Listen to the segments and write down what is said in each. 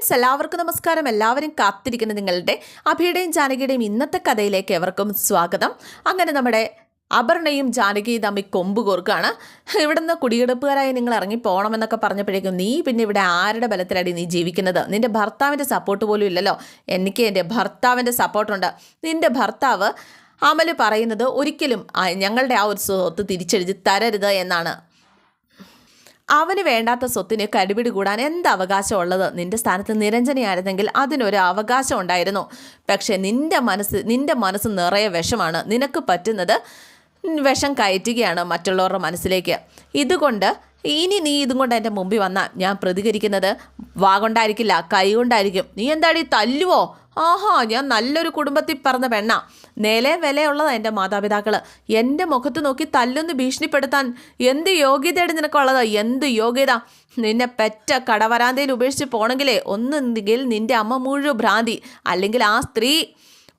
Friends എല്ലാവർക്കും നമസ്കാരം. എല്ലാവരും കാത്തിരിക്കുന്ന നിങ്ങളുടെ അഭിയുടെയും ജാനകിയുടെയും ഇന്നത്തെ കഥയിലേക്ക് എവർക്കും സ്വാഗതം. അങ്ങനെ നമ്മുടെ അപർണയും ജാനകിയും തമ്മിൽ കൊമ്പ് കോർക്കാണ്. ഇവിടുന്ന് കുടിയെടുപ്പുകാരായി നിങ്ങൾ ഇറങ്ങി പോകണമെന്നൊക്കെ പറഞ്ഞപ്പോഴേക്കും നീ പിന്നെ ഇവിടെ ആരുടെ ബലത്തിലടി നീ ജീവിക്കുന്നത്? നിന്റെ ഭർത്താവിന്റെ സപ്പോർട്ട് പോലും ഇല്ലല്ലോ. എനിക്ക് എന്റെ ഭർത്താവിന്റെ സപ്പോർട്ടുണ്ട് നിന്റെ ഭർത്താവ് അമൽ പറയുന്നത് ഒരിക്കലും ഞങ്ങളുടെ ആ ഒരു സ്വത്ത് തിരിച്ചെഴുതി തരരുത് എന്നാണ്. അവന് വേണ്ടാത്ത സ്വത്തിന് കരുപിടി കൂടാൻ എന്ത് അവകാശമുള്ളത്? നിന്റെ സ്ഥാനത്ത് നിരഞ്ജനയായിരുന്നെങ്കിൽ അതിനൊരു അവകാശം ഉണ്ടായിരുന്നു. പക്ഷേ നിന്റെ മനസ്സ് നിന്റെ മനസ്സ് നിറയെ വിഷമാണ്. നിനക്ക് പറ്റുന്നത് വിഷം കയറ്റുകയാണ് മറ്റുള്ളവരുടെ മനസ്സിലേക്ക്. ഇതുകൊണ്ട് ഇനി നീ ഇതും കൊണ്ട് എന്റെ മുമ്പിൽ വന്നാൽ ഞാൻ പ്രതികരിക്കുന്നത് വാ കൊണ്ടായിരിക്കില്ല കൈ കൊണ്ടായിരിക്കും നീ എന്താടി തല്ലുവോ? ആഹാ ഞാൻ നല്ലൊരു കുടുംബത്തിൽ പറഞ്ഞ പെണ്ണ. നില വിലയുള്ളതാണ് എന്റെ മാതാപിതാക്കൾ എന്റെ മുഖത്ത് നോക്കി തല്ലൊന്ന് ഭീഷണിപ്പെടുത്താൻ എന്ത് യോഗ്യതയാണ് നിനക്കുള്ളത്? എന്ത് യോഗ്യത? നിന്നെ പെറ്റ കടവരാന്തയിൽ ഉപേക്ഷിച്ച് പോണെങ്കിലേ ഒന്നെങ്കിൽ നിന്റെ അമ്മ മുഴുവൻ ഭ്രാന്തി അല്ലെങ്കിൽ ആ സ്ത്രീ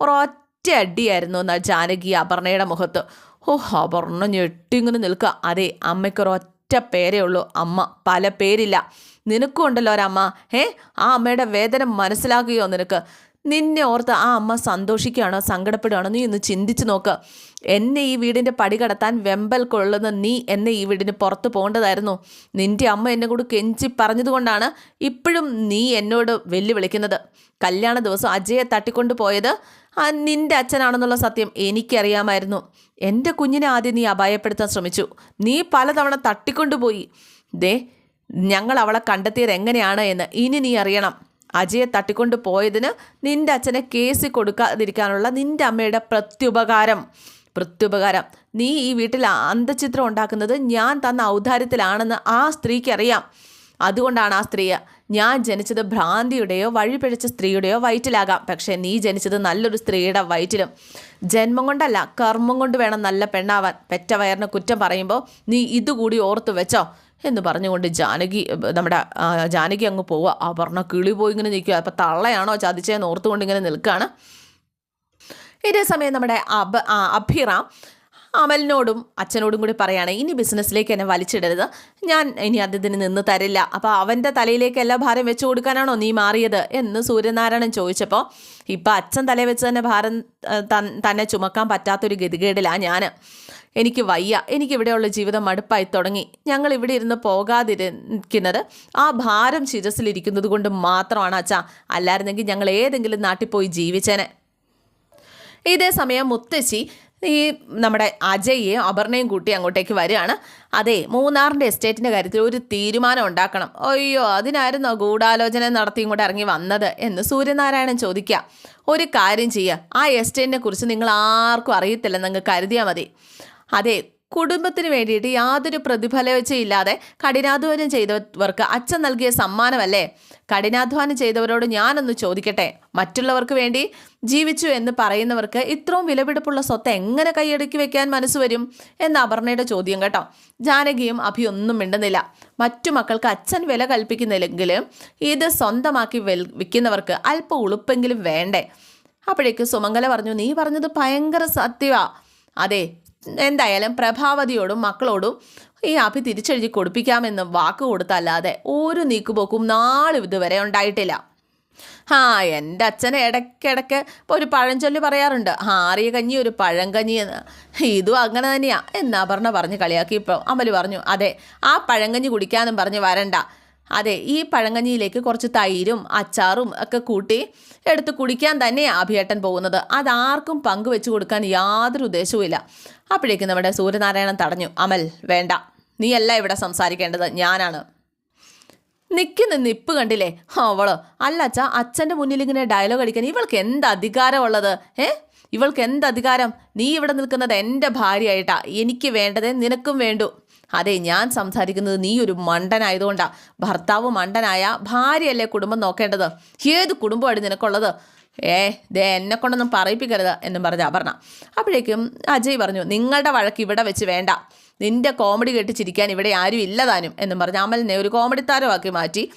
ഒരൊറ്റ അടിയായിരുന്നു എന്നാ ജാനകി അപർണയുടെ മുഖത്ത്. ഓ അപർണ ഞെട്ടിങ്ങനെ നിൽക്കുക. അതെ അമ്മയ്ക്കൊരൊറ്റ പേരേ ഉള്ളൂ. അമ്മ പല പേരില്ല. നിനക്കും ഉണ്ടല്ലോ ഒരമ്മ ഏ ആ അമ്മയുടെ വേദന മനസ്സിലാക്കുകയോ നിനക്ക്? നിന്നെ ഓർത്ത് ആ അമ്മ സന്തോഷിക്കുകയാണോ സങ്കടപ്പെടുകയാണോ? നീ ഒന്ന് ചിന്തിച്ച് നോക്ക്. എന്നെ ഈ വീടിന്റെ പടി കടത്താൻ വെമ്പൽ കൊള്ളുന്ന നീ എന്നെ ഈ വീടിന് പുറത്ത് പോകേണ്ടതായിരുന്നു. നിന്റെ അമ്മ എന്നെ കൂടി കെഞ്ചി പറഞ്ഞതുകൊണ്ടാണ് ഇപ്പോഴും നീ എന്നോട് വെല്ലുവിളിക്കുന്നത്. കല്യാണ ദിവസം അജയെ തട്ടിക്കൊണ്ട് പോയത് ആ നിന്റെ അച്ഛനാണെന്നുള്ള സത്യം എനിക്കറിയാമായിരുന്നു. എന്റെ കുഞ്ഞിനെ ആദ്യം നീ അപായപ്പെടുത്താൻ ശ്രമിച്ചു. നീ പലതവണ തട്ടിക്കൊണ്ടുപോയി ദേ ഞങ്ങൾ അവളെ കണ്ടെത്തിയത് എങ്ങനെയാണ് എന്ന് ഇനി നീ അറിയണം. അജയെ തട്ടിക്കൊണ്ട് പോയതിന് നിന്റെ അച്ഛനെ കേസ് കൊടുക്കാതിരിക്കാനുള്ള നിന്റെ അമ്മയുടെ പ്രത്യുപകാരം. പ്രത്യുപകാരം. നീ ഈ വീട്ടിൽ അന്തചിത്രം ഉണ്ടാക്കുന്നത് ഞാൻ തന്ന ഔദാര്യത്തിലാണെന്ന് ആ സ്ത്രീക്ക് അറിയാം അതുകൊണ്ടാണ് ആ സ്ത്രീ ഞാൻ ജനിച്ചത് ഭ്രാന്തിയുടെയോ വഴിപിഴച്ച സ്ത്രീയുടെയോ വയറ്റിലാകാം. പക്ഷേ നീ ജനിച്ചത് നല്ലൊരു സ്ത്രീയുടെ വയറ്റിലും. ജന്മം കൊണ്ടല്ല കർമ്മം കൊണ്ട് വേണം നല്ല പെണ്ണാവാൻ. പെറ്റ വയറിന് കുറ്റം പറയുമ്പോൾ നീ ഇതുകൂടി ഓർത്തു വെച്ചോ എന്ന് പറഞ്ഞുകൊണ്ട് ജാനകി നമ്മുടെ ജാനകി അങ്ങ് പോവുക. അപർണ കിളി പോയി ഇങ്ങനെ നിൽക്കുക. അപ്പം തള്ളയാണോ ചതിച്ചതെന്ന് ഓർത്തുകൊണ്ട് ഇങ്ങനെ നിൽക്കുകയാണ് ഇതേ സമയം നമ്മുടെ അബ ആ, അഭിറാം അമലിനോടും അച്ഛനോടും കൂടി പറയുകയാണ് ഇനി ബിസിനസ്സിലേക്ക് എന്നെ വലിച്ചിടരുത്. ഞാൻ ഇനി അദ്ദേഹത്തിന് നിന്ന് തരില്ല. അപ്പോൾ അവന്റെ തലയിലേക്ക് എല്ലാ ഭാരം വെച്ച് കൊടുക്കാനാണോ നീ മാറിയത്? എന്ന് സൂര്യനാരായണൻ ചോദിച്ചപ്പോൾ ഇപ്പം അച്ഛൻ തലയിൽ വെച്ച് തന്നെ ഭാരം ആ, തന്നെ ചുമക്കാൻ പറ്റാത്തൊരു ഗതികേടിലാണ് ഞാൻ എനിക്ക് വയ്യ എനിക്കിവിടെയുള്ള ജീവിതം മടുപ്പായി തുടങ്ങി. ഞങ്ങൾ ഇവിടെ ഇരുന്ന് പോകാതിരിക്കുന്നത് ആ ഭാരം ശിരസിലിരിക്കുന്നത് കൊണ്ട് മാത്രമാണ് അച്ഛാ. അല്ലായിരുന്നെങ്കിൽ ഞങ്ങൾ ഏതെങ്കിലും നാട്ടിൽ പോയി ജീവിച്ചേനെ. ഇതേ സമയം മുത്തശ്ശി ഈ നമ്മുടെ അജയെയും അപർണയും കൂട്ടി അങ്ങോട്ടേക്ക് വരികയാണ്. അതെ മൂന്നാറിന്റെ എസ്റ്റേറ്റിന്റെ കാര്യത്തിൽ ഒരു തീരുമാനം ഉണ്ടാക്കണം. അയ്യോ അതിനായിരുന്നോ ഗൂഢാലോചന നടത്തി ഇങ്ങോട്ട് ഇറങ്ങി വന്നത് എന്ന് സൂര്യനാരായണൻ ചോദിക്കുക. ഒരു കാര്യം ചെയ്യുക. ആ എസ്റ്റേറ്റിനെ കുറിച്ച് നിങ്ങൾ ആർക്കും അറിയത്തില്ലെന്ന് അങ്ങ് കരുതിയാൽ മതി. അതെ കുടുംബത്തിന് വേണ്ടിയിട്ട് യാതൊരു പ്രതിഫലവച്ചയില്ലാതെ കഠിനാധ്വാനം ചെയ്തവർക്ക് അച്ഛൻ നൽകിയ സമ്മാനമല്ലേ? കഠിനാധ്വാനം ചെയ്തവരോട് ഞാനൊന്ന് ചോദിക്കട്ടെ? മറ്റുള്ളവർക്ക് വേണ്ടി ജീവിച്ചു എന്ന് പറയുന്നവർക്ക് ഇത്രയും വിലപിടിപ്പുള്ള സ്വത്ത് എങ്ങനെ കൈയടക്കി വെക്കാൻ മനസ്സ് വരും? എന്ന അപർണയുടെ ചോദ്യം കേട്ടോ. ജാനകിയും അഭി ഒന്നും മിണ്ടുന്നില്ല. മറ്റു മക്കൾക്ക് അച്ഛൻ വില കൽപ്പിക്കുന്നില്ലെങ്കിലും ഇത് സ്വന്തമാക്കി വെൽ വിൽക്കുന്നവർക്ക് അല്പം ഉളുപ്പെങ്കിലും വേണ്ടേ? അപ്പോഴേക്ക് സുമംഗല പറഞ്ഞു നീ പറഞ്ഞത് ഭയങ്കര സത്യവാ. അതെ എന്തായാലും പ്രഭാവതിയോടും മക്കളോടും ഈ അഭി തിരിച്ചെഴുതി കൊടുപ്പിക്കാമെന്ന് വാക്ക് കൊടുത്തല്ലാതെ ഒരു നീക്കുപോക്കും നാളും ഇതുവരെ ഉണ്ടായിട്ടില്ല. ആ എന്റെ അച്ഛൻ ഇടയ്ക്കിടയ്ക്ക് ഇപ്പോൾ ഒരു പഴഞ്ചൊല്ല് പറയാറുണ്ട്. ആറിയ കഞ്ഞി ഒരു പഴങ്കഞ്ഞി എന്ന്. ഇതും അങ്ങനെ തന്നെയാണ് എന്നാ പറഞ്ഞ പറഞ്ഞ് കളിയാക്കി ഇപ്പോൾ അമൽ പറഞ്ഞു അതെ ആ പഴങ്കഞ്ഞി കുടിക്കാനും പറഞ്ഞ് വരണ്ട. അതെ ഈ പഴങ്കഞ്ഞിയിലേക്ക് കുറച്ച് തൈരും അച്ചാറും ഒക്കെ കൂട്ടി എടുത്ത് കുടിക്കാൻ തന്നെ അഭിയേട്ടൻ പോകുന്നത്. അതാർക്കും പങ്കുവെച്ച് കൊടുക്കാൻ യാതൊരു ഉദ്ദേശവുമില്ല അപ്പോഴേക്കും നമ്മുടെ സൂര്യനാരായണൻ തടഞ്ഞു. അമൽ വേണ്ട. നീയല്ല ഇവിടെ സംസാരിക്കേണ്ടത്. ഞാനാണ്. നിൽക്കുന്ന നിപ്പ് കണ്ടില്ലേ? അവൾ. അല്ല അച്ഛാ അച്ഛന്റെ മുന്നിൽ ഇങ്ങനെ ഡയലോഗ് അടിക്കാൻ ഇവൾക്ക് എന്ത് അധികാരമുള്ളത് ഏ? ഇവൾക്ക് എന്ത് അധികാരം? നീ ഇവിടെ നിൽക്കുന്നത് എന്റെ ഭാര്യയായിട്ടാ. എനിക്ക് വേണ്ടതേ നിനക്കും വേണ്ടു. അതെ ഞാൻ സംസാരിക്കുന്നത് നീ ഒരു മണ്ടനായതുകൊണ്ടാ. ഭർത്താവ് മണ്ടനായ ഭാര്യയല്ലേ കുടുംബം നോക്കേണ്ടത്? ഏത് കുടുംബമാണ് നിനക്കുള്ളത്? ഏ ദേ എന്നെ കൊണ്ടൊന്നും പറയിപ്പിക്കരുത് എന്നും പറഞ്ഞ അപർണ. അപ്പോഴേക്കും അജയ് പറഞ്ഞു നിങ്ങളുടെ വഴക്ക് ഇവിടെ വെച്ച് വേണ്ട. നിന്റെ കോമഡി കേട്ട് ചിരിക്കാൻ ഇവിടെ ആരും ഇല്ലതാനും എന്നും പറഞ്ഞ് അമലിനെ ഒരു കോമഡി താരമാക്കി മാറ്റി.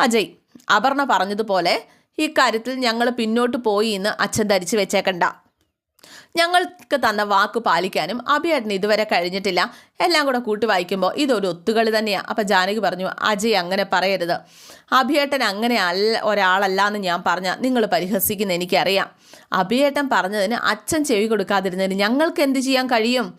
അജയ് അപർണ പറഞ്ഞതുപോലെ ഇക്കാര്യത്തിൽ കാര്യത്തിൽ ഞങ്ങൾ പിന്നോട്ട് പോയി എന്ന് അച്ഛൻ ധരിച്ചു വെച്ചേക്കണ്ട. ഞങ്ങൾക്ക് തന്ന വാക്ക് പാലിക്കാനും അഭിയേട്ടന് ഇതുവരെ കഴിഞ്ഞിട്ടില്ല. എല്ലാം കൂടെ കൂട്ടി വായിക്കുമ്പോൾ ഇതൊരു ഒത്തുകളി തന്നെയാണ് അപ്പം ജാനകി പറഞ്ഞു അജയ് അങ്ങനെ പറയരുത്. അഭിയേട്ടൻ അങ്ങനെ അല്ല ഒരാളല്ല എന്ന് ഞാൻ പറഞ്ഞാൽ നിങ്ങൾ പരിഹസിക്കുന്ന എനിക്കറിയാം. അഭിയേട്ടൻ പറഞ്ഞതിന് അച്ഛൻ ചെവി കൊടുക്കാതിരുന്നതിന് ഞങ്ങൾക്ക് എന്ത് ചെയ്യാൻ കഴിയും?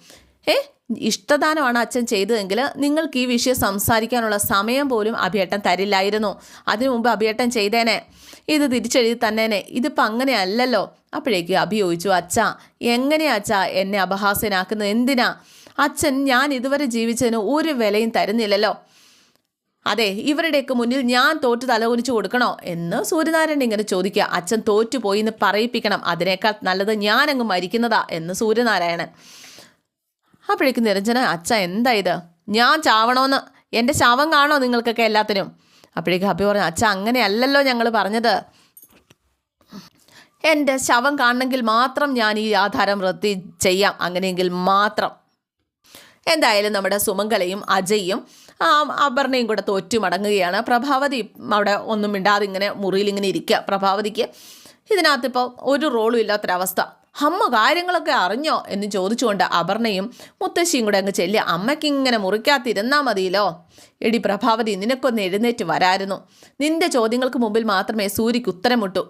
ഏ ഇഷ്ടദാനമാണ് അച്ഛൻ ചെയ്തതെങ്കിൽ നിങ്ങൾക്ക് ഈ വിഷയം സംസാരിക്കാനുള്ള സമയം പോലും അഭിയേട്ടൻ തരില്ലായിരുന്നു. അതിനു മുമ്പ് അഭിയേട്ടൻ ചെയ്തേനെ. ഇത് തിരിച്ചെഴുതി തന്നേനെ. ഇതിപ്പോൾ അങ്ങനെയല്ലല്ലോ അപ്പോഴേക്ക് അഭി ചോദിച്ചു അച്ഛ എങ്ങനെയാ അച്ഛ എന്നെ അപഹാസ്യനാക്കുന്നത്? എന്തിനാ? അച്ഛൻ ഞാൻ ഇതുവരെ ജീവിച്ചതിന് ഒരു വിലയും തരുന്നില്ലല്ലോ. അതെ ഇവരുടെയൊക്കെ മുന്നിൽ ഞാൻ തോറ്റു തലകുനിച്ചു കൊടുക്കണോ? എന്ന് സൂര്യനാരായണൻ ഇങ്ങനെ ചോദിക്കുക. അച്ഛൻ തോറ്റുപോയി എന്ന് പറയിപ്പിക്കണം. അതിനേക്കാൾ നല്ലത് ഞാനങ്ങ് മരിക്കുന്നതാ എന്ന് സൂര്യനാരായണൻ. അപ്പോഴേക്കും നിരഞ്ജന അച്ഛ എന്താ ഇത്? ഞാൻ ചാവണമെന്ന് എന്റെ ശവം കാണോ നിങ്ങൾക്കൊക്കെ എല്ലാത്തിനും? അപ്പോഴേക്കും അഭി പറഞ്ഞു അച്ഛ അങ്ങനെയല്ലല്ലോ ഞങ്ങൾ പറഞ്ഞത്. എന്റെ ശവം കാണണമെങ്കിൽ മാത്രം ഞാൻ ഈ ആധാരം റദ്ദി ചെയ്യാം. അങ്ങനെയെങ്കിൽ മാത്രം. എന്തായാലും നമ്മുടെ സുമംഗലയും അജയും അപർണയും കൂടെ തോറ്റു മടങ്ങുകയാണ് പ്രഭാവതി അവിടെ ഒന്നും മിണ്ടാതെ ഇങ്ങനെ മുറിയിൽ ഇങ്ങനെ ഇരിക്കുക. പ്രഭാവതിക്ക് ഇതിനകത്തിപ്പോൾ ഒരു റോളും ഇല്ലാത്തൊരവസ്ഥ. അമ്മ കാര്യങ്ങളൊക്കെ അറിഞ്ഞോ എന്ന് ചോദിച്ചുകൊണ്ട് അപർണയും മുത്തശ്ശിയും കൂടെ അങ്ങ് ചെല്ലി അമ്മയ്ക്ക് ഇങ്ങനെ മുറിക്കാത്തിരുന്നാൽ മതിയല്ലോ. എടി പ്രഭാവതി നിനക്കൊന്ന് എഴുന്നേറ്റ് വരായിരുന്നു. നിന്റെ ചോദ്യങ്ങൾക്ക് മുമ്പിൽ മാത്രമേ സൂര്യക്ക് ഉത്തരം മുട്ടൂ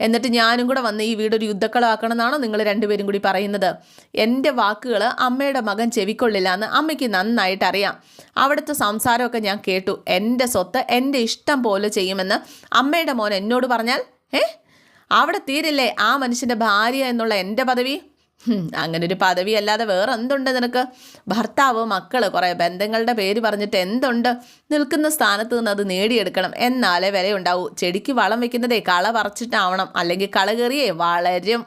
എന്നിട്ട് ഞാനും കൂടെ വന്ന് ഈ വീടൊരു യുദ്ധക്കളമാക്കണമെന്നാണോ നിങ്ങൾ രണ്ടുപേരും കൂടി പറയുന്നത്? എന്റെ വാക്കുകൾ അമ്മയുടെ മകൻ ചെവിക്കൊള്ളില്ല എന്ന് അമ്മയ്ക്ക് നന്നായിട്ട് അറിയാം. അവിടുത്തെ സംസാരമൊക്കെ ഞാൻ കേട്ടു. എന്റെ സ്വത്ത് എന്റെ ഇഷ്ടം പോലെ ചെയ്യുമെന്ന് അമ്മയുടെ മോൻ എന്നോട് പറഞ്ഞാൽ ഏ അവിടെ തീരില്ലേ ആ മനുഷ്യന്റെ ഭാര്യ എന്നുള്ള എന്റെ പദവി? അങ്ങനെ ഒരു പദവി അല്ലാതെ വേറെ എന്തുണ്ട് നിനക്ക്? ഭർത്താവ് മക്കൾ കുറേ ബന്ധങ്ങളുടെ പേര് പറഞ്ഞിട്ട് എന്തുണ്ട്? നിൽക്കുന്ന സ്ഥാനത്ത് നിന്ന് അത് നേടിയെടുക്കണം. എന്നാലേ വിലയുണ്ടാവൂ. ചെടിക്ക് വളം വെക്കുന്നതേ കള പറിച്ചിട്ടാവണം. അല്ലെങ്കിൽ കള കയറിയേ വളരും.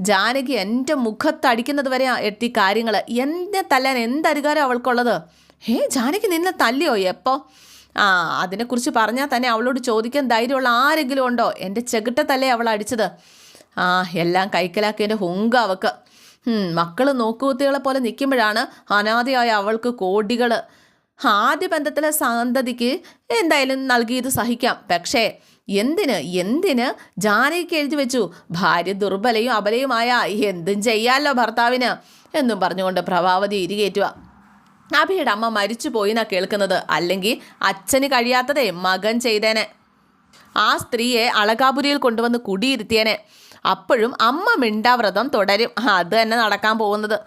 ജാനകി എന്റെ മുഖത്തടിക്കുന്നത് വരെ എത്തി കാര്യങ്ങൾ. എന്നെ തല്ലാൻ എന്തധികാരം അവൾക്കുള്ളത്? ഏ ജാനകി നിന്നെ തല്ലിയോ എപ്പോ? ആ അതിനെക്കുറിച്ച് പറഞ്ഞാൽ തന്നെ അവളോട് ചോദിക്കാൻ ധൈര്യമുള്ള ആരെങ്കിലും ഉണ്ടോ? എന്റെ ചെകിട്ടത്തല്ലേ അവൾ അടിച്ചത്. ആ എല്ലാം കൈക്കലാക്കിയതിന്റെ ഹുങ്ക അവക്ക്. മക്കൾ നോക്കുകുത്തികളെ പോലെ നിൽക്കുമ്പോഴാണ് അനാഥയായ അവൾക്ക് കോടികൾ ആദ്യ ബന്ധത്തിലെ സാന്തതിക്ക് എന്തായാലും നൽകിയത് സഹിക്കാം. പക്ഷേ എന്തിന് എന്തിന്? ജാനകിക്ക് എഴുതി വെച്ചു. ഭാര്യ ദുർബലയും അബലയുമായ എന്തും ചെയ്യാലോ ഭർത്താവിന് എന്നും പറഞ്ഞുകൊണ്ട് പ്രഭാവതി ഇരികേറ്റുക. അഭിയുടെ അമ്മ മരിച്ചു പോയിന്നാ കേൾക്കുന്നത്. അല്ലെങ്കിൽ അച്ഛന് കഴിയാത്തതേ മകൻ ചെയ്തേനെ. ആ സ്ത്രീയെ അളകാപുരിയിൽ കൊണ്ടുവന്ന് കുടിയിരുത്തിയേനെ. അപ്പോഴും അമ്മ മിണ്ടാവ്രതം തുടരും. അത് തന്നെ നടക്കാൻ പോകുന്നത്.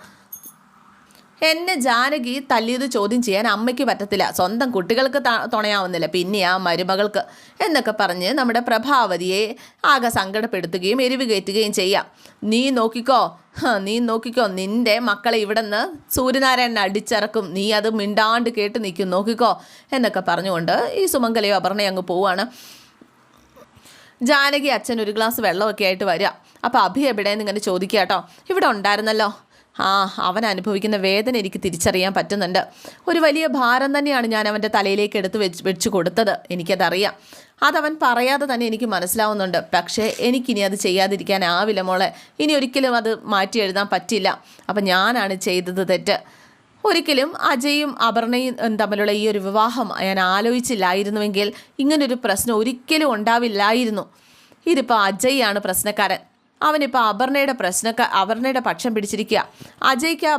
എന്നെ ജാനകി തല്ലിയത് ചോദ്യം ചെയ്യാൻ അമ്മയ്ക്ക് പറ്റത്തില്ല. സ്വന്തം കുട്ടികൾക്ക് തുണയാവുന്നില്ല. പിന്നെ ആ മരുമകൾക്ക് എന്നൊക്കെ പറഞ്ഞ് നമ്മുടെ പ്രഭാവതിയെ ആകെ സങ്കടപ്പെടുത്തുകയും എരിവ് കയറ്റുകയും ചെയ്യാം. നീ നോക്കിക്കോ. നീ നോക്കിക്കോ. നിന്റെ മക്കളെ ഇവിടെ നിന്ന് സൂര്യനാരായണൻ അടിച്ചിറക്കും. നീ അത് മിണ്ടാണ്ട് കേട്ട് നിൽക്കും. നോക്കിക്കോ. എന്നൊക്കെ പറഞ്ഞുകൊണ്ട് ഈ സുമംഗലയോ അപർണയോ അങ്ങ് പോവാണ്. ജാനകി അച്ഛൻ ഒരു ഗ്ലാസ് വെള്ളമൊക്കെ ആയിട്ട് വരിക. അപ്പോൾ അഭി എവിടെയെന്ന് ഇങ്ങനെ ചോദിക്കുക കേട്ടോ. ഇവിടെ ഉണ്ടായിരുന്നല്ലോ. ആ അവൻ അനുഭവിക്കുന്ന വേദന എനിക്ക് തിരിച്ചറിയാൻ പറ്റുന്നുണ്ട്. ഒരു വലിയ ഭാരം തന്നെയാണ് ഞാൻ അവന്റെ തലയിലേക്ക് എടുത്ത് വെച്ച് വെച്ച് കൊടുത്തത്. എനിക്കതറിയാം. അതവൻ പറയാതെ തന്നെ എനിക്ക് മനസ്സിലാവുന്നുണ്ട്. പക്ഷേ എനിക്കിനി അത് ചെയ്യാതിരിക്കാനാവില്ല മോളെ. ഇനി ഒരിക്കലും അത് മാറ്റി എഴുതാൻ പറ്റില്ല. അപ്പം ഞാനാണ് ചെയ്തത് തെറ്റ്. ഒരിക്കലും അജയും അപർണയും തമ്മിലുള്ള ഈ ഒരു വിവാഹം ഞാൻ ആലോചിച്ചില്ലായിരുന്നുവെങ്കിൽ ഇങ്ങനൊരു പ്രശ്നം ഒരിക്കലും ഉണ്ടാവില്ലായിരുന്നു. ഇതിപ്പോൾ അജയ്യാണ് പ്രശ്നക്കാരൻ. അവനിപ്പോൾ അപർണയുടെ പ്രശ്നക്ക അപർണയുടെ പക്ഷം പിടിച്ചിരിക്കുക അജയ്ക്ക്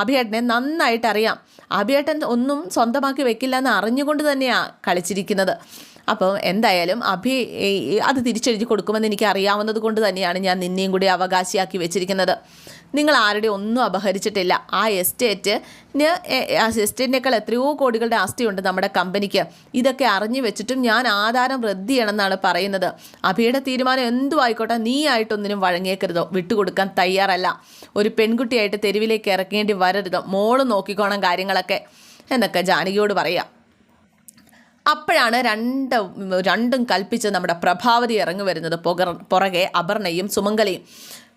അഭിയേട്ടനെ നന്നായിട്ട് അറിയാം അഭിയേട്ടൻ ഒന്നും സ്വന്തമാക്കി വെക്കില്ല എന്ന് അറിഞ്ഞുകൊണ്ട് തന്നെയാണ് കളിച്ചിരിക്കുന്നത്. അപ്പോൾ എന്തായാലും അഭി അത് തിരിച്ചെഴുതി കൊടുക്കുമെന്ന് എനിക്ക് അറിയാവുന്നത് കൊണ്ട് തന്നെയാണ് ഞാൻ നിന്നെയും കൂടി അവകാശിയാക്കി വെച്ചിരിക്കുന്നത്. നിങ്ങൾ ആരുടെ ഒന്നും അപഹരിച്ചിട്ടില്ല. ആ എസ്റ്റേറ്റ് എസ്റ്റേറ്റിനേക്കാൾ എത്രയോ കോടികളുടെ ആസ്തിയുണ്ട് നമ്മുടെ കമ്പനിക്ക്. ഇതൊക്കെ അറിഞ്ഞു വെച്ചിട്ടും ഞാൻ ആധാരം റദ്ദ് ചെയ്യണമെന്നാണ് പറയുന്നത്. അഭിയുടെ തീരുമാനം എന്തു ആയിക്കോട്ടെ നീ ആയിട്ടൊന്നിനും വഴങ്ങിയേക്കരുതോ. വിട്ടുകൊടുക്കാൻ തയ്യാറല്ല. ഒരു പെൺകുട്ടിയായിട്ട് തെരുവിലേക്ക് ഇറക്കേണ്ടി വരരുതോ. മോൾ നോക്കിക്കോണം കാര്യങ്ങളൊക്കെ. എന്നൊക്കെ ജാനകിയോട് പറയാം. അപ്പോഴാണ് രണ്ട് രണ്ടും കൽപ്പിച്ച് നമ്മുടെ പ്രഭാവതി ഇറങ്ങി വരുന്നത്. പുറകെ അപർണയും സുമംഗലയും.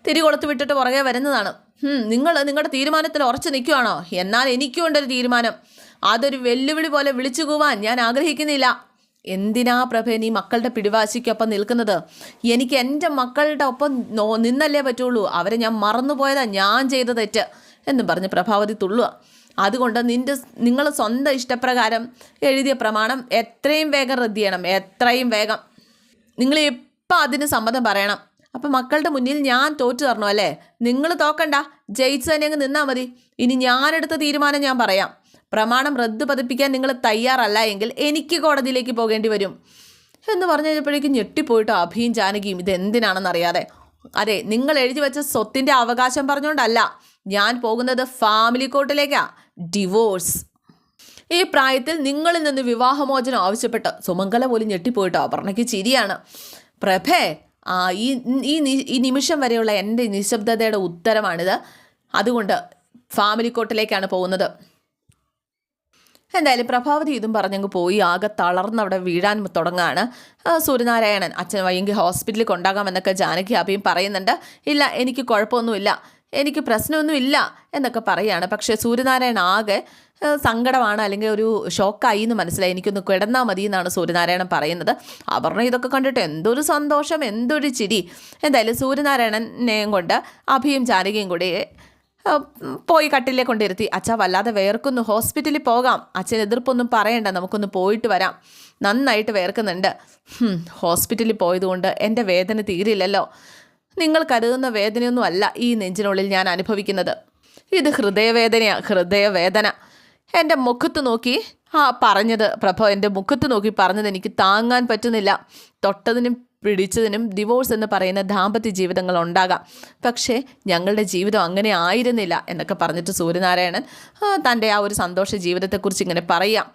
തിരികൊളുത്ത് വിട്ടിട്ട് പുറകെ വരുന്നതാണ്. നിങ്ങൾ നിങ്ങളുടെ തീരുമാനത്തിൽ ഉറച്ചു നിൽക്കുവാണോ എന്നാൽ എനിക്കും ഉണ്ടൊരു തീരുമാനം. അതൊരു വെല്ലുവിളി പോലെ വിളിച്ചു കൂവാൻ ഞാൻ ആഗ്രഹിക്കുന്നില്ല. എന്തിനാ പ്രഭ നീ മക്കളുടെ പിടിവാശിക്കൊപ്പം നിൽക്കുന്നത്? എനിക്ക് എന്റെ മക്കളുടെ ഒപ്പം നിന്നല്ലേ പറ്റുള്ളൂ. അവരെ ഞാൻ മറന്നുപോയതാ ഞാൻ ചെയ്ത തെറ്റ് എന്നും പറഞ്ഞ് പ്രഭാവതി തുള്ളുക. അതുകൊണ്ട് നിന്റെ നിങ്ങൾ സ്വന്തം ഇഷ്ടപ്രകാരം എഴുതിയ പ്രമാണം എത്രയും വേഗം റദ്ദ് ചെയ്യണം. എത്രയും വേഗം. നിങ്ങൾ ഇപ്പം അതിന് സമ്മതം പറയണം. അപ്പം മക്കളുടെ മുന്നിൽ ഞാൻ തോറ്റു തരണോ അല്ലേ? നിങ്ങൾ തോക്കണ്ട. ജയിച്ചു തന്നെ അങ്ങ് നിന്നാൽ മതി. ഇനി ഞാനെടുത്ത തീരുമാനം ഞാൻ പറയാം. പ്രമാണം റദ്ദ് പതിപ്പിക്കാൻ നിങ്ങൾ തയ്യാറല്ല എങ്കിൽ എനിക്ക് കോടതിയിലേക്ക് പോകേണ്ടി വരും. എന്ന് പറഞ്ഞു കഴിഞ്ഞപ്പോഴേക്കും ഞെട്ടിപ്പോയിട്ട് അഭിയും ജാനകിയും. ഇത് എന്തിനാണെന്നറിയാതെ അതെ നിങ്ങൾ എഴുതി വെച്ച സ്വത്തിന്റെ അവകാശം പറഞ്ഞുകൊണ്ടല്ല ഞാൻ പോകുന്നത് ഫാമിലി കോർട്ടിലേക്കാ. ഡിവോഴ്സ്. ഈ പ്രായത്തിൽ നിങ്ങളിൽ നിന്ന് വിവാഹമോചനം ആവശ്യപ്പെട്ട് സുമംഗല പോലും ഞെട്ടിപ്പോയിട്ടോ. അപർണയ്ക്ക് ചിരിയാണ്. പ്രഭേ ഈ ഈ നിമിഷം വരെയുള്ള എന്റെ നിശബ്ദതയുടെ ഉത്തരമാണിത്. അതുകൊണ്ട് ഫാമിലി കോട്ടിലേക്കാണ് പോകുന്നത്. എന്തായാലും പ്രഭാവതി ഇതും പറഞ്ഞങ്ങ് പോയി. ആകെ തളർന്ന് അവിടെ വീഴാൻ തുടങ്ങാണ്. സൂര്യനാരായണൻ അച്ഛൻ വൈകി ഹോസ്പിറ്റലിൽ കൊണ്ടാകാമെന്നൊക്കെ ജാനകി അഭിയും പറയുന്നുണ്ട്. ഇല്ല എനിക്ക് കുഴപ്പമൊന്നുമില്ല. എനിക്ക് പ്രശ്നമൊന്നുമില്ല എന്നൊക്കെ പറയുകയാണ് പക്ഷേ സൂര്യനാരായണ ആകെ സങ്കടമാണ് അല്ലെങ്കിൽ ഒരു ഷോക്കായി എന്ന് മനസ്സിലായി. എനിക്കൊന്ന് കിടന്നാൽ മതി എന്നാണ് സൂര്യനാരായണൻ പറയുന്നത്. അപർണ ഇതൊക്കെ കണ്ടിട്ട് എന്തൊരു സന്തോഷം എന്തൊരു ചിരി. എന്തായാലും സൂര്യനാരായണനെയും കൊണ്ട് അഭിയും ജാനകിയും കൂടി പോയി കട്ടിലെ കൊണ്ടിരുത്തി. അച്ഛ വല്ലാതെ വേർക്കുന്നു. ഹോസ്പിറ്റലിൽ പോകാം. അച്ഛൻ എതിർപ്പൊന്നും പറയണ്ട. നമുക്കൊന്ന് പോയിട്ട് വരാം. നന്നായിട്ട് വേർക്കുന്നുണ്ട്. ഹോസ്പിറ്റലിൽ പോയതുകൊണ്ട് എന്റെ വേദന തീരില്ലല്ലോ. നിങ്ങൾ കരുതുന്ന വേദനയൊന്നും അല്ല ഈ നെഞ്ചിനുള്ളിൽ ഞാൻ അനുഭവിക്കുന്നത്. ഇത് ഹൃദയവേദനയാണ് ഹൃദയവേദന. എന്റെ മുഖത്ത് നോക്കി ആ പറഞ്ഞത് പ്രഭ എന്റെ മുഖത്ത് നോക്കി പറഞ്ഞത് എനിക്ക് താങ്ങാൻ പറ്റുന്നില്ല. തൊട്ടതിനും പിടിച്ചതിനും ഡിവോഴ്സ് എന്ന് പറയുന്ന ദാമ്പത്യ ജീവിതങ്ങൾ ഉണ്ടാകാം. പക്ഷേ ഞങ്ങളുടെ ജീവിതം അങ്ങനെ ആയിരുന്നില്ല എന്നൊക്കെ പറഞ്ഞിട്ട് സൂര്യനാരായണൻ തന്റെ ആ ഒരു സന്തോഷ ജീവിതത്തെക്കുറിച്ച് ഇങ്ങനെ പറയാം.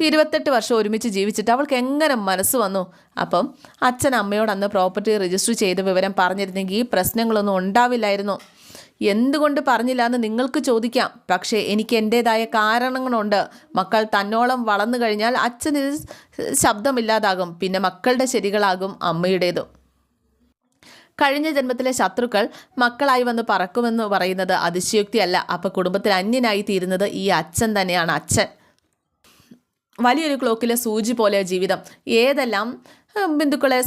ഇരുപത്തെട്ട് വർഷം ഒരുമിച്ച് ജീവിച്ചിട്ട് അവൾക്ക് എങ്ങനെ മനസ്സ് വന്നു? അപ്പം അച്ഛൻ അമ്മയോട് അന്ന് പ്രോപ്പർട്ടി രജിസ്റ്റർ ചെയ്ത വിവരം പറഞ്ഞിരുന്നെങ്കിൽ ഈ പ്രശ്നങ്ങളൊന്നും ഉണ്ടാവില്ലായിരുന്നു. എന്തുകൊണ്ട് പറഞ്ഞില്ല എന്ന് നിങ്ങൾക്ക് ചോദിക്കാം. പക്ഷേ എനിക്ക് എന്റേതായ കാരണങ്ങളുണ്ട്. മക്കൾ തന്നോളം വളർന്നു കഴിഞ്ഞാൽ അച്ഛന് ശബ്ദമില്ലാതാകും. പിന്നെ മക്കളുടെ ശരികളാകും അമ്മയുടേതും. കഴിഞ്ഞ ജന്മത്തിലെ ശത്രുക്കൾ മക്കളായി വന്ന് പറക്കുമെന്ന് പറയുന്നത് അതിശയോക്തിയല്ല. അപ്പോൾ കുടുംബത്തിൽ അന്യനായി തീരുന്നത് ഈ അച്ഛൻ തന്നെയാണ് അച്ഛൻ. വലിയൊരു ക്ലോക്കിലെ സൂചി പോലെ ജീവിതം. ഏതെല്ലാം ബിന്ദുക്കളെ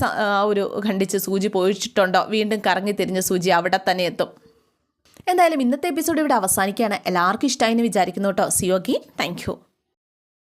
ഒരു ഖണ്ഡിച്ച് സൂചി പോയിച്ചിട്ടുണ്ടോ വീണ്ടും കറങ്ങി തിരിഞ്ഞ് സൂചി അവിടെ തന്നെ എത്തും. എന്തായാലും ഇന്നത്തെ എപ്പിസോഡ് ഇവിടെ അവസാനിക്കുകയാണ്. എല്ലാവർക്കും ഇഷ്ടമായി എന്ന് വിചാരിക്കുന്നു കേട്ടോ. സിയോഗി താങ്ക്